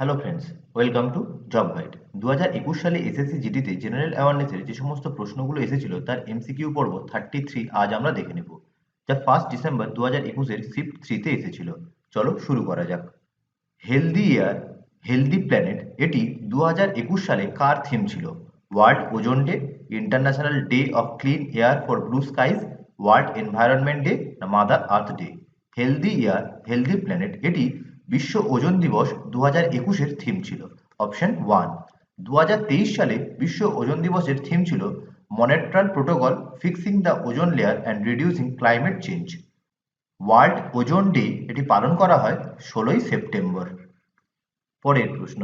Hello friends welcome to job guide দু হাজার একুশ সালে এসএসসি জিডিতে জেনারেল অ্যাওয়ারনেসের যে সমস্ত প্রশ্নগুলো এসেছিল, তার এমসিকিউ পর্ব থার্টি থ্রি আজ আমরা দেখে নেব, যা ফার্স্ট ডিসেম্বর দু হাজার একুশের শিফট থ্রিতে এসেছিল। চলো শুরু করা যাক। হেলদি ইয়ার হেলদি প্ল্যানেট এটি দু হাজার একুশ সালে কার থিম ছিল? World ozone day international day of clean air for blue skies world environment day mother earth day healthy year healthy planet এটি বিশ্ব ওজন দিবস দু হাজার একুশের থিম ছিল। অপশন ওয়ান দু হাজার তেইশ সালে বিশ্ব ওজন দিবসের থিম ছিল Montreal protocol fixing the ozone layer and reducing climate change world ozone day এটি পালন করা হয় ষোলোই সেপ্টেম্বর। পরের প্রশ্ন।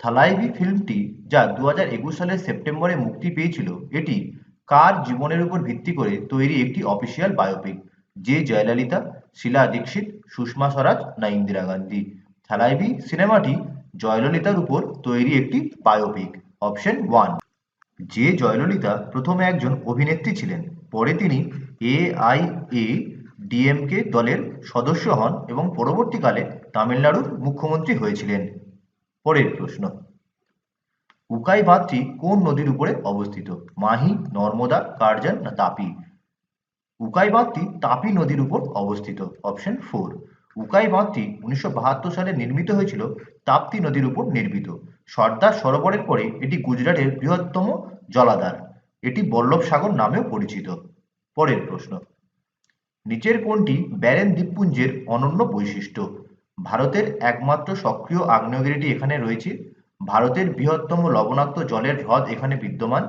থালাইভি ফিল্মটি যা দু হাজার একুশ সালের সেপ্টেম্বরে মুক্তি পেয়েছিল, এটি কার জীবনের উপর ভিত্তি করে তৈরি একটি অফিসিয়াল বায়োপিক যে জয়ললিতা, শিলা দীক্ষিত, সুষমা স্বরাজ না ইন্দিরা গান্ধী। থালাইভি সিনেমাটি জয়ললিতার উপর তৈরি একটি বায়োপিক অপশন ওয়ান যে জয়ললিতা প্রথমে একজন অভিনেত্রী ছিলেন, পরে তিনি এআইএ ডিএমকে দলের সদস্য হন এবং পরবর্তীকালে তামিলনাড়ুর মুখ্যমন্ত্রী হয়েছিলেন। পরের প্রশ্ন। উকাই বাঁধটি কোন নদীর উপরে অবস্থিত? মাহি, নর্মদা, কার্জন না তাপি? উকাই বাঁধটি তাপি নদীর উপর অবস্থিত। অপশন ফোর উকাই বাঁধটি উনিশশো বাহাত্তর সালে নির্মিত হয়েছিল, তাপ্তি নদীর উপর নির্মিত। সর্দার সরোবরের পরে এটি গুজরাটের বৃহত্তম জলাধার। এটি বল্লভ সাগর নামেও পরিচিত। পরের প্রশ্ন, নিচের কোনটি ব্যারেন দ্বীপপুঞ্জের অনন্য বৈশিষ্ট্য। ভারতের একমাত্র সক্রিয় আগ্নেয়গিরিটি এখানে রয়েছে। ভারতের বৃহত্তম লবণাক্ত জলের হ্রদ এখানে বিদ্যমান।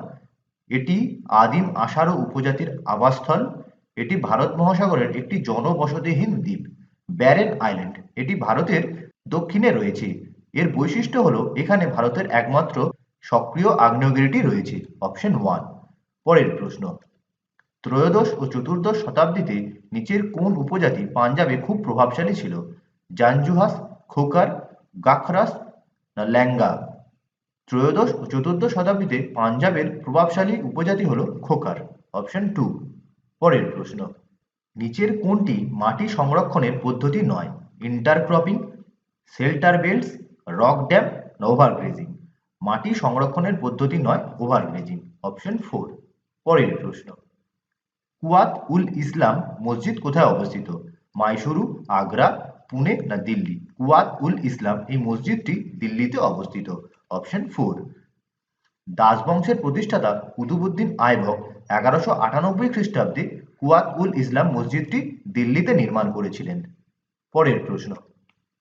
এটি আদিম আষাঢ় উপজাতির আবাসস্থল। এটি ভারত মহাসাগরের একটি জনবসতিহীন দ্বীপ, ব্যারেন আইল্যান্ড। এটি ভারতের দক্ষিণে রয়েছে। এর বৈশিষ্ট্য হলো, এখানে ভারতের একমাত্র সক্রিয় আগ্নেয়গিরিটি রয়েছে, অপশন ওয়ান। পরের প্রশ্ন, ত্রয়োদশ ও চতুর্দশ শতাব্দীতে নিচের কোন উপজাতি পাঞ্জাবে খুব প্রভাবশালী ছিল? জাঞ্জুহাস, খোকার, গাখরাস না ল্যাঙ্গা? ত্রয়োদশ ও চতুর্দশ শতাব্দীতে পাঞ্জাবের প্রভাবশালী উপজাতি হল খোকার, অপশন টু। পরের প্রশ্ন। নিচের কোনটি মাটি সংরক্ষণের পদ্ধতি নয়? Intercropping shelter belts rock dam না ওভারগ্রেজিং মাটি সংরক্ষণের পদ্ধতি নয় ওভারগ্রেজিং অপশন ফোর পরের প্রশ্ন। কুয়াত উল ইসলাম মসজিদ কোথায় অবস্থিত? মাইসুরু, আগ্রা, পুনে, না দিল্লি? কুয়াত উল ইসলাম এই মসজিদটি দিল্লিতে অবস্থিত। অপশন ফোর দাস বংশের প্রতিষ্ঠাতা কুতুবুদ্দিন আইবক এগারোশো আটানব্বই খ্রিস্টাব্দে কুয়াত উল ইসলাম মসজিদটি দিল্লিতে নির্মাণ করেছিলেন। পরের প্রশ্ন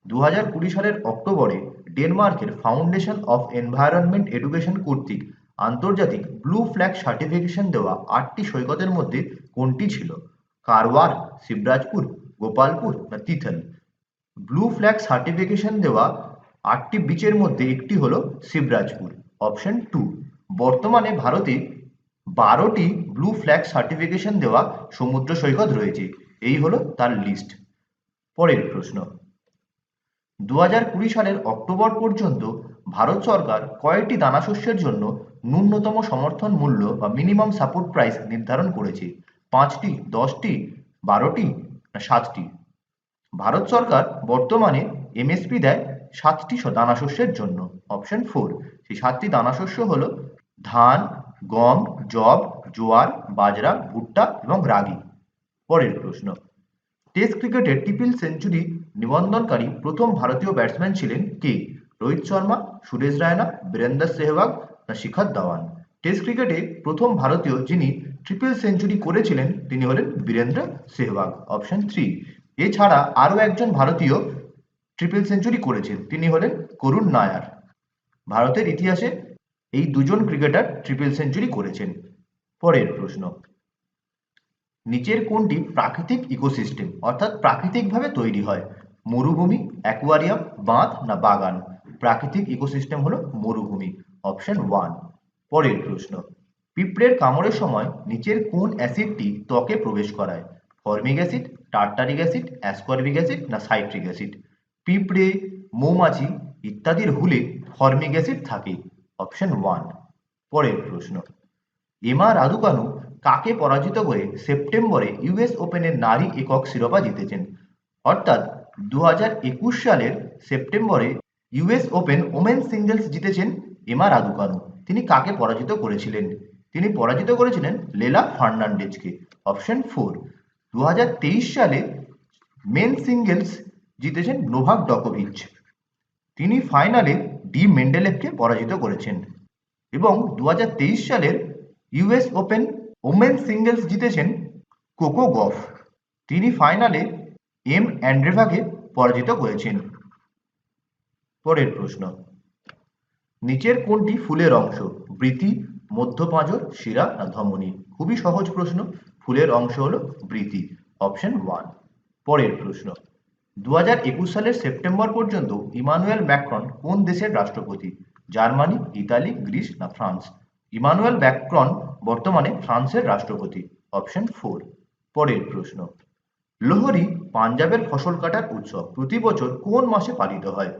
দু কুড়ি সালের অক্টোবরে ডেনমার্কের ফাউন্ডেশন অফ এনভায়রনমেন্ট এডুকেশন কর্তৃক আন্তর্জাতিক ব্লু ফ্ল্যাগ সার্টিফিকেশন দেওয়া আটটি সৈকতের মধ্যে কোনটি ছিল? কারওয়ার, শিবরাজপুর, গোপালপুর না তিথল? ব্লু ফ্ল্যাগ সার্টিফিকেশন দেওয়া আটটি বিচের মধ্যে একটি হলো শিবরাজপুর। অপশন টু, বর্তমানে ভারতে বারোটি ব্লু ফ্ল্যাগ সার্টিফিকেশন দেওয়া সমুদ্র সৈকত রয়েছে। এই হলো তার লিস্ট পরের প্রশ্ন। দু হাজার কুড়ি সালের অক্টোবর পর্যন্ত ভারত সরকার কয়েকটি দানাশস্যের জন্য ন্যূনতম সমর্থন মূল্য বা মিনিমাম সাপোর্ট প্রাইস নির্ধারণ করেছে? পাঁচটি, দশটি, বারোটি না সাতটি? ভারত সরকার বর্তমানে এমএসপি দেয় সাতটি দানাশস্যের জন্য। অপশন ফোর সেই সাতটি দানাশস্য হলো ধান গম জব জোয়ার, বাজরা, ভুট্টা এবং রাগি। পরের প্রশ্ন। টেস্ট ক্রিকেটে ট্রিপল সেঞ্চুরি নিবন্ধনকারী প্রথম ভারতীয় ব্যাটসম্যান ছিলেন কে? রোহিত শর্মা, সুরেশ রায়না, বীরেন্দর সেহবাগ না শিখর ধাওয়ান? টেস্ট ক্রিকেটে প্রথম ভারতীয় যিনি ট্রিপল সেঞ্চুরি করেছিলেন, তিনি হলেন বীরেন্দ্র সেহবাগ অপশন থ্রি এছাড়া আরও একজন ভারতীয় ট্রিপল সেঞ্চুরি করেছেন, তিনি হলেন করুণ নায়ার। ভারতের ইতিহাসে এই দুজন ক্রিকেটার ট্রিপল সেঞ্চুরি করেছেন। পরের প্রশ্ন। নিচের কোনটি প্রাকৃতিক ইকোসিস্টেম অর্থাৎ প্রাকৃতিকভাবে তৈরি হয়? মরুভূমি অ্যাকোয়ারিয়াম বাঁধ না বাগান? প্রাকৃতিক ইকোসিস্টেম হলো মরুভূমি অপশন ওয়ান পরের প্রশ্ন। পিঁপড়ের কামড়ের সময় নিচের কোন অ্যাসিডটি ত্বকে প্রবেশ করায়? Formic acid, tartaric acid, ascorbic acid না সাইট্রিক অ্যাসিড? পিঁপড়ে, মৌমাছি ইত্যাদির হুলে ফর্মিক অ্যাসিড থাকে। Option one. পরের প্রশ্ন। এমা রাদুকানু কাকে পরাজিত করে সেপ্টেম্বরে ইউএস ওপেনের নারী একক শিরোপা জিতেছেন? অর্থাৎ দু হাজার একুশ সালের সেপ্টেম্বরে ইউএস ওপেন ওমেন সিঙ্গেলস জিতেছেন এমা রাদুকানু তিনি কাকে পরাজিত করেছিলেন? তিনি পরাজিত করেছিলেন লেলা ফার্নান্ডেজকে। Option four. দু হাজার তেইশ সালে মেন সিঙ্গেলস জিতেছেন নোভাক ডকোভিচ। তিনি ফাইনালে ডি মেন্ডেলেভকে পরাজিত করেছেন। এবং দু হাজার তেইশ সালের ইউএস ওপেন ওমেন সিঙ্গেলস জিতেছেন কোকো গফ। তিনি ফাইনালে এম অ্যান্ড্রেভাকে পরাজিত করেছেন। পরের প্রশ্ন। নিচের কোনটি ফুলের অংশ? বৃতি মধ্যপাঁজর, শিরা না ধমনী? খুবই সহজ প্রশ্ন, ফুলের অংশ হলো বৃতি অপশন ওয়ান। পরের প্রশ্ন। দু হাজার একুশ সালের সেপ্টেম্বর পর্যন্ত ইমানুয়েল ম্যাক্রন কোন দেশের রাষ্ট্রপতি? জার্মানি, ইতালি, গ্রিস না ফ্রান্স? ইমানুয়েল ম্যাক্রন বর্তমানে ফ্রান্সের রাষ্ট্রপতি। Option four. পরের প্রশ্ন। লোহরি পাঞ্জাবের ফসল কাটার উৎসব প্রতি বছর কোন মাসে পালিত হয়?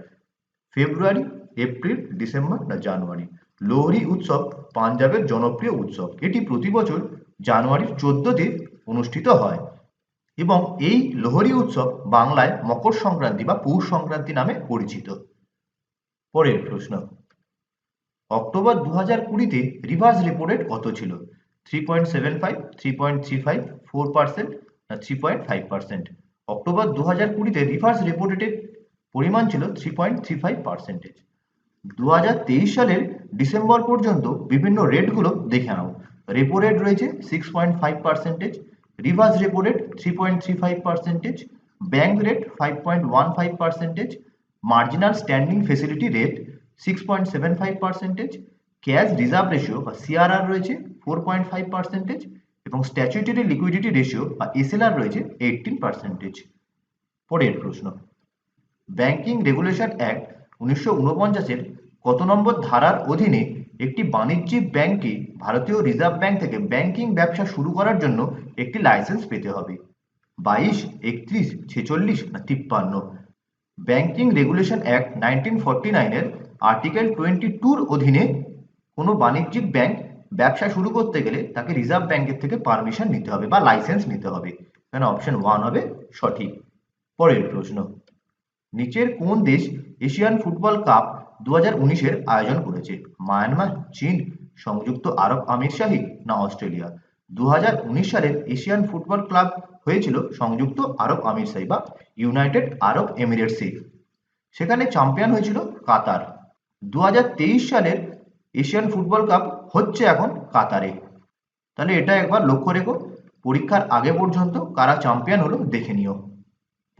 ফেব্রুয়ারি, এপ্রিল, ডিসেম্বর না জানুয়ারি? লোহরি উৎসব পাঞ্জাবের জনপ্রিয় উৎসব। এটি প্রতি বছর জানুয়ারির চোদ্দতে অনুষ্ঠিত হয়। এবং এই লোহরি উৎসব বাংলায় মকর সংক্রান্তি বা পৌষ সংক্রান্তি নামে পরিচিত। পরের প্রশ্ন, অক্টোবর দু হাজার কুড়িতে রিভার্স রেপো রেট কত ছিল? Three point seven five three point three five four percent না three point five percent October দু হাজার কুড়িতে রিভার্স রেপো রেটের পরিমাণ ছিল three point three five percentage দু হাজার তেইশ সালের ডিসেম্বর পর্যন্ত বিভিন্ন রেটগুলো দেখে নাও। রেপো রেট রয়েছে six point five percentage reverse repo rate three point three five percentage bank rate five point one five percentage marginal standing facility rate six point seven five percentage cash reserve ratio বা CRR রয়েছে four point five percentage এবং statutory liquidity ratio বা SLR রয়েছে eighteen percentage পরের প্রশ্ন banking regulation act উনিশশো উনপঞ্চাশের কত নম্বর ধারার অধীনে একটি বাণিজ্যিক ব্যাংকে ভারতীয় রিজার্ভ ব্যাংক থেকে ব্যাংকিং ব্যবসা শুরু করার জন্য একটি লাইসেন্স পেতে হবে। বাইশ, একত্রিশ, ছেচল্লিশ না তিপ্পান্ন। Banking regulation act nineteen forty নাইনের আর্টিকেল টোয়েন্টি টুর অধীনে কোনো বাণিজ্যিক ব্যাংক ব্যবসা শুরু করতে গেলে তাকে রিজার্ভ ব্যাংকের থেকে পারমিশন নিতে হবে বা লাইসেন্স নিতে হবে। এখানে অপশন ওয়ান হবে সঠিক। পরের প্রশ্ন, নিচের কোন দেশ এশিয়ান ফুটবল কাপ দু হাজার উনিশের আয়োজন করেছে। মায়ানমার, চীন, সংযুক্ত আরব আমিরশাহী না অস্ট্রেলিয়া? দু হাজার উনিশ সালের এশিয়ান ফুটবল ক্লাব হয়েছিল সংযুক্ত আরব আমিরশাহী বা ইউনাইটেড আরব এমিরেটসে সেখানে চ্যাম্পিয়ন হয়েছিল কাতার। দু হাজার তেইশ সালের এশিয়ান ফুটবল কাপ হচ্ছে এখন কাতারে। তাহলে এটা একবার লক্ষ্য রেখো, পরীক্ষার আগে পর্যন্ত কারা চ্যাম্পিয়ন হলো দেখে নিও।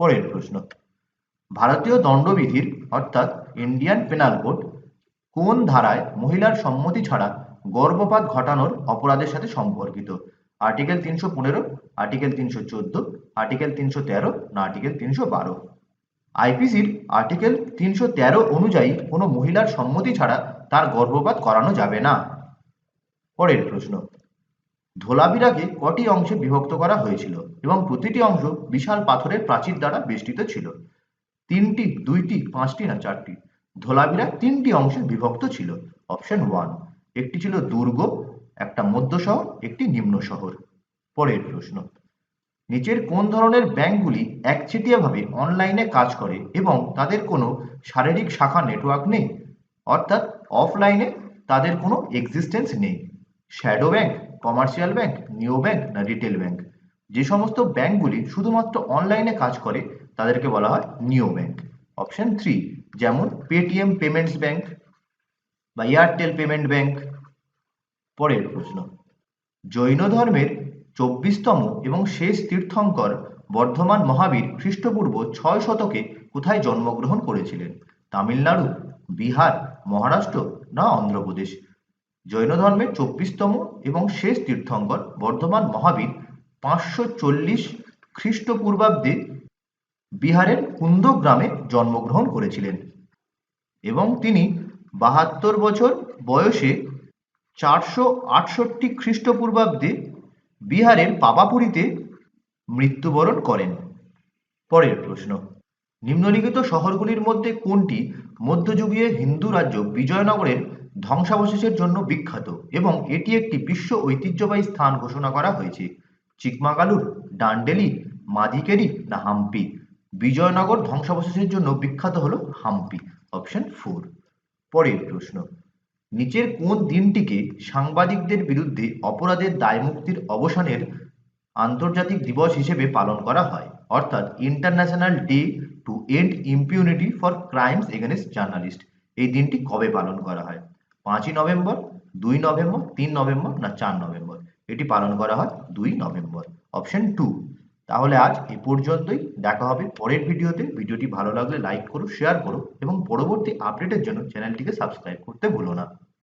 পরের প্রশ্ন। ভারতীয় দণ্ডবিধির, অর্থাৎ ইন্ডিয়ান পেনাল কোড কোন ধারায় মহিলার সম্মতি ছাড়া গর্ভপাত ঘটানোর অপরাধের সাথে সম্পর্কিত? আর্টিকেল তিনশো পনেরো আর্টিকেল তিনশো চোদ্দ আর্টিকেল তিনশো তেরো, না আর্টিকেল তিনশো বারো। আইপিসির আর্টিকেল তিনশো তেরো অনুযায়ী কোনো মহিলার সম্মতি ছাড়া তার গর্ভপাত করানো যাবে না। পরের প্রশ্ন। ধোলাবিরাকে কটি অংশে বিভক্ত করা হয়েছিল এবং প্রতিটি অংশ বিশাল পাথরের প্রাচীর দ্বারা বেষ্টিত ছিল? তিনটি, দুইটি, পাঁচটি না চারটি। ধোলাবিরা তিনটি অংশে বিভক্ত ছিল। অপশন ওয়ান, একটি ছিল দুর্গ, একটা মধ্য শহর, একটি নিম্ন শহর। পরের প্রশ্ন, নিচের কোন ধরনের ব্যাংকগুলি একচেটিয়াভাবে অনলাইনে কাজ করে এবং তাদের কোনো শারীরিক শাখা নেটওয়ার্ক নেই? অর্থাৎ অফলাইনে তাদের কোনো এক্সিস্টেন্স নেই। Shadow bank, commercial bank, neo bank না রিটেল ব্যাংক? যে সমস্ত ব্যাংকগুলি শুধুমাত্র অনলাইনে কাজ করে তাদেরকে বলা হয় নিও ব্যাংক। অপশন থ্রি, যেমন পেটিএম পেমেন্টস ব্যাংক বা এয়ারটেল পেমেন্ট ব্যাংক। পরের প্রশ্ন, জৈন ধর্মের চব্বিশতম এবং শেষ তীর্থঙ্কর বর্ধমান মহাবীর খ্রিস্টপূর্ব ছয় শতকে কোথায় জন্মগ্রহণ করেছিলেন? তামিলনাড়ু, বিহার, মহারাষ্ট্র না অন্ধ্রপ্রদেশ? জৈন ধর্মের চব্বিশতম এবং শেষ তীর্থঙ্কর বর্ধমান মহাবীর পাঁচশো চল্লিশ খ্রিস্টপূর্বাব্দে বিহারের কুন্দ গ্রামে জন্মগ্রহণ করেছিলেন এবং তিনি বাহাত্তর বছর বয়সে চারশো আটষট্টি খ্রিস্টপূর্বাব্দে বিহারের পাপাপুরীতে মৃত্যুবরণ করেন। পরের প্রশ্ন, নিম্নলিখিত শহরগুলির মধ্যে কোনটি মধ্যযুগীয় হিন্দু রাজ্য বিজয়নগরের ধ্বংসাবশেষের জন্য বিখ্যাত এবং এটি একটি বিশ্ব ঐতিহ্যবাহী স্থান ঘোষণা করা হয়েছে? চিকমাগালুর, ডান্ডেলি, মাদিকেরি না হাম্পি? বিজয়নগর ধ্বংসাবশেষের জন্য বিখ্যাত হলো হাম্পি। Option four. পরের প্রশ্ন। নিচের কোন দিনটিকে সাংবাদিকদের বিরুদ্ধে অপরাধের দায়মুক্তির অবসানের আন্তর্জাতিক দিবস হিসেবে পালন করা হয়? অর্থাৎ international day to end impunity for crimes against journalist. এই দিনটি কবে পালন করা হয়? পাঁচই নভেম্বর, দুই নভেম্বর, তিন নভেম্বর না চার নভেম্বর? এটি পালন করা হয় দুই নভেম্বর। Option two. তাহলে আজ এ পর্যন্তই। দেখা হবে পরের ভিডিওতে। ভিডিওটি ভালো লাগলে লাইক করো শেয়ার করো এবং পরবর্তী আপডেটের জন্য চ্যানেলটিকে সাবস্ক্রাইব করতে ভুলো না।